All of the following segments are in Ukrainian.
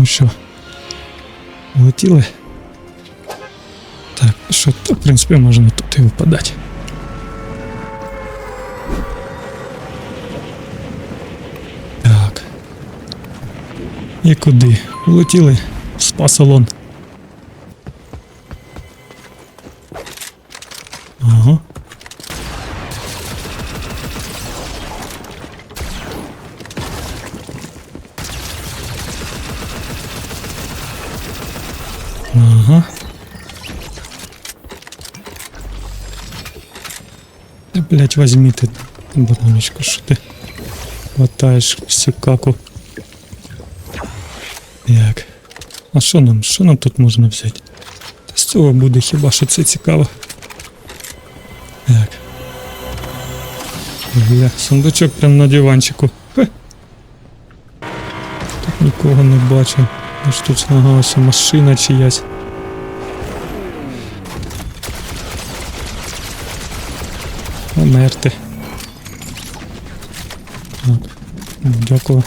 Ну що, летіли? Так, що, то, в принципі, можна тут і випадати. Так. І куди? Улетіли в спа-салон. Блять, возьми ты, бананочку, что ты хватаешь всю каку. А що нам? Що нам тут можна взяти? Та з цього буде хіба що це цікаво. Так. Бля, сундучок прям на диванчику. Хе. Тут нікого не бачу. Ось тут злагалася машина чиясь. Померти. Так. Дякую.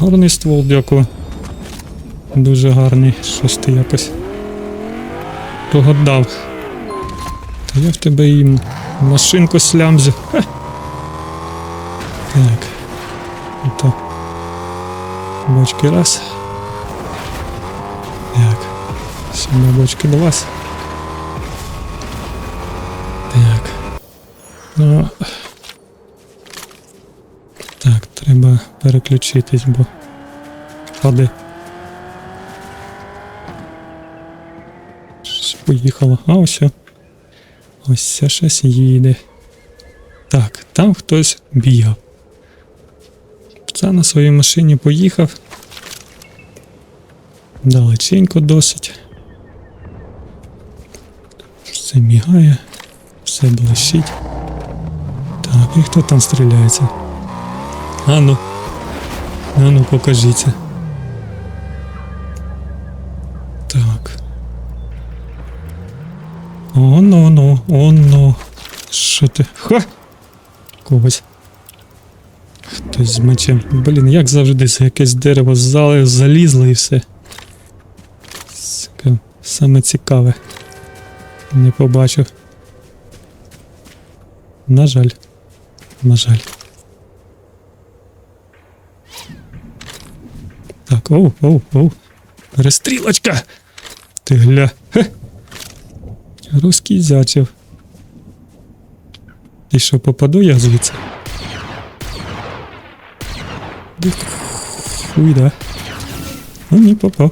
Гарний ствол, дякую. Дуже гарний. Щось ти якось погадав. Та я в тебе і машинку слямзю. Ха. Так. Ото. Бочки раз. Так. Сюди бочки до вас. Ну. Так, треба переключитись, бо. Щось Поїхало. А ось. Ось це щось їде. Так, там хтось бігав. Це на своїй машині поїхав. Далеченько досить. Все мігає, все блищить. Так, і хто там стріляється? Ану. Ану, покажіться. Так. Оно, ну, оно. Що ти? Ха! Когось. Хтось з мечем. Блін, як завжди, за якесь дерево залізло і все. Саме цікаве. Не побачив. На жаль. На жаль. Так, оу, оу, оу. Перестрілочка! Ти гля. Хе. Розкізячив. І що, попаду я звідси? Хуй, да. Ну, не попав.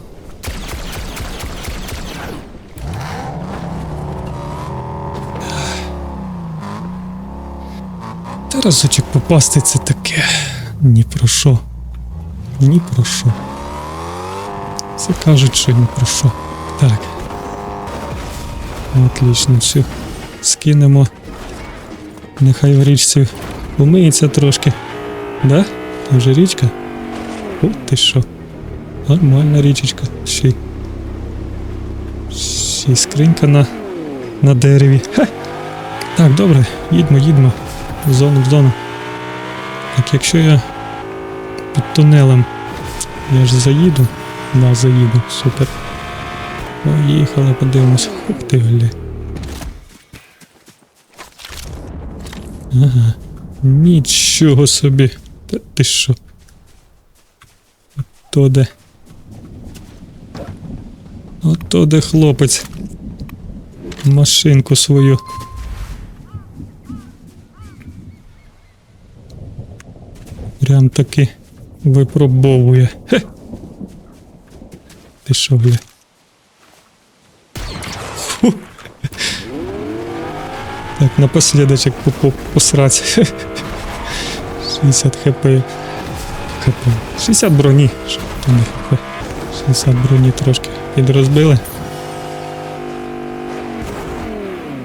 Та попасти це таке. Ні про що. Ні про що. Це кажуть, що ні про що. Так. Отлично, все. Скинемо. Нехай в річці умиється трошки. Да? Вже річка? О, ти що? Нормальна річечка. Ще й. Ще й скринька на, на дереві. Ха! Так, добре, їдьмо, їдьмо. В зону, в зону. Так, якщо я під тунелем. Я ж заїду. Да, заїду, супер. Поїхали, подивимось. Хух ти глі. Ага. Нічого собі. Та ти що? То де? Ото де хлопець. Машинку свою. Прям таки випробовує. Хе. Ти що, гля? Фу. Так, напоследочек по -по посрать. 60 хп. хп. 60 броні. Що не хп. 60 броні трошки підрозбили.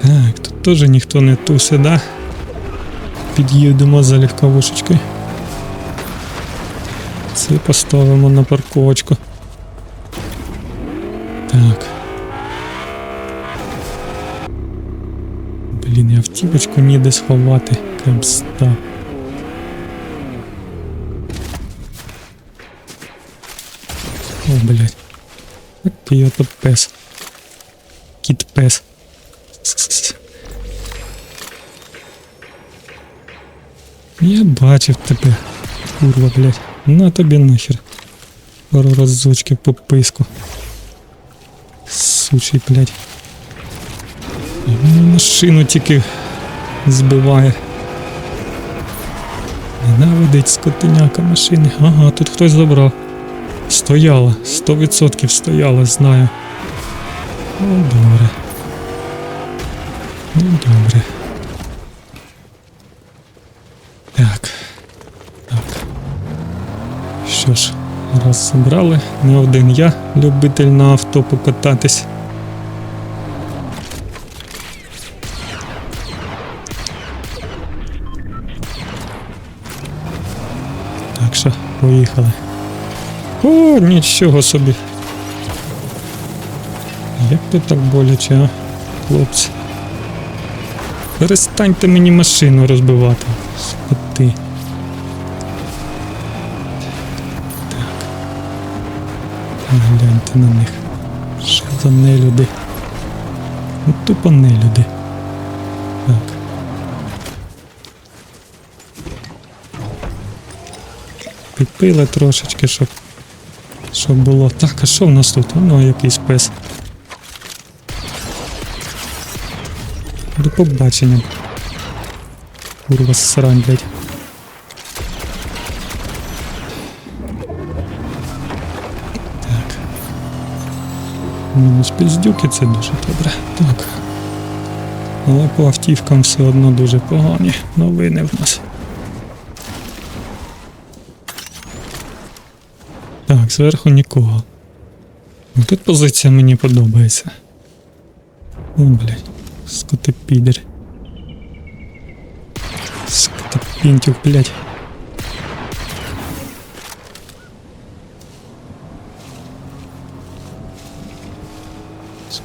Так, тут теж ніхто не тусе, да? Під'їдемо за легковушечкою. Це поставимо на парковочку. Так. Блін, я автівочку ніде сховати. Кемста. О, блядь. Який ото пес. Кіт пес. Я бачив тебе, курва, блядь. На тобі нахер. Пару разочків по писку. Сучий, блядь. Машину тільки збиває. Ненавидить скотиняка машини. Ага, тут хтось забрав. Стояла, 100% стояла, знаю. Ну, добре. Ну, добре. Так. Так. Що ж, раз забрали, не один я, любитель на авто покататись. Так що, поїхали. О, нічого собі. Як то так боляче, а, хлопці? Перестаньте мені машину розбивати. Скоти. Гляньте на них. Що за нелюди? Ну, тупо нелюди. Так. Підпили трошечки, щоб, щоб було. Так, а що в нас тут? Воно якийсь пес. До побачення. Курва срань, блядь. Мінус піздюки це дуже добре. Так. Але по автівкам все одно дуже погані новини в нас. Так, зверху нікого. Ну, Тут позиція мені подобається. О, блядь. Скотопідер. Скотопінтюк, блядь.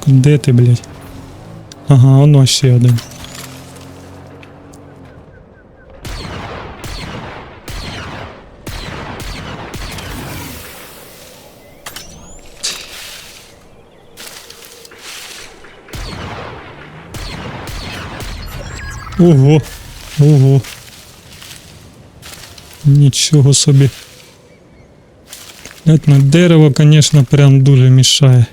Де ти, блядь? Ага, оно ще один. Ого, ого. Нічого собі. Блять, на дерево, конечно, прям дуже мішає.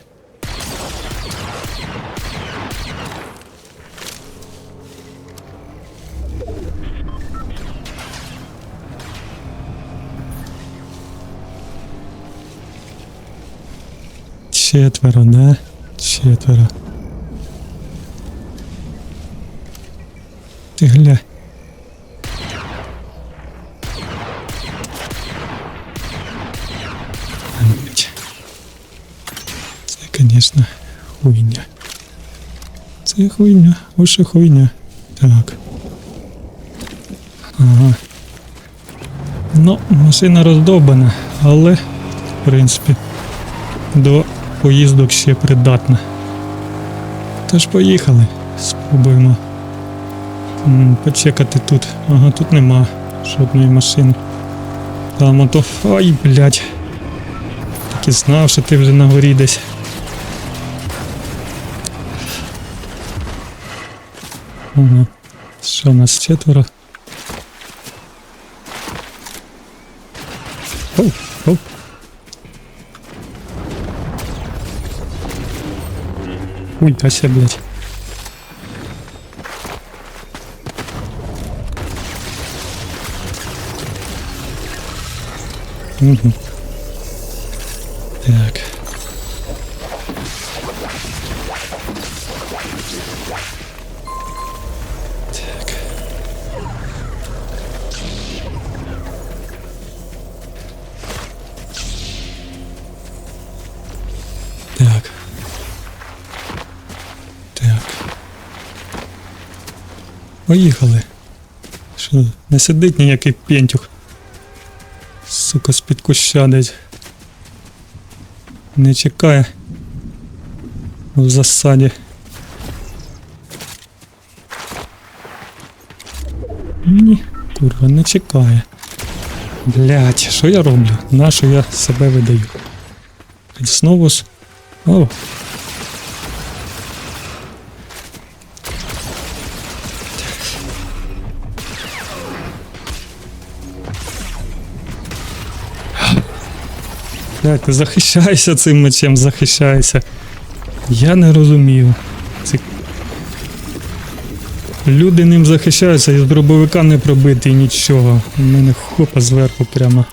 Четверо, да? Четверо. Ти гля. Це, конечно, хуйня. Це хуйня, лише хуйня. Так. Ага. Ну, машина роздовбана, але, в принципі, до поїздок ще придатна. Тож поїхали. Спробуємо Почекати тут. Ага, тут нема жодної машини. Там ото. Ай, блядь. Так і знав, що ти вже на горі десь. Ага. Що у нас четверо? Ой, Ася, блядь. Угу. Так. Так. Поїхали. Що, не сидить ніякий пентюх. Сука, з-під куща десь. Не чекає. В засаді. Ні, курва, не чекає. Блять, що я роблю? Нащо я себе видаю? Знову. О. Блядь, ти захищайся цим мечем, захищайся. Я не розумію. Ці... Люди ним захищаються, і з дробовика не пробити нічого. У мене хопа зверху прямо.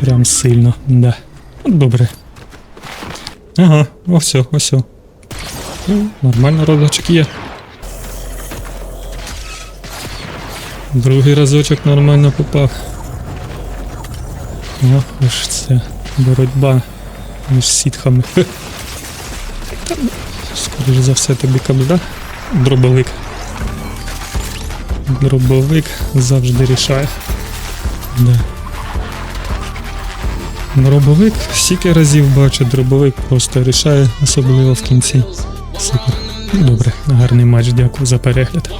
Прям сильно, да. Ну, Добре. Ага, ось, ось. Ну, Нормально розочок є. Другий разочок нормально попав. Ох, ж це боротьба між сітхами. Ну, Скоріше за все тобі кабда. Дробовик. Дробовик завжди рішає. Да. Дробовик стільки разів бачу, дробовик просто рішає, особливо в кінці. Супер. Ну, Добре, гарний матч, дякую за перегляд.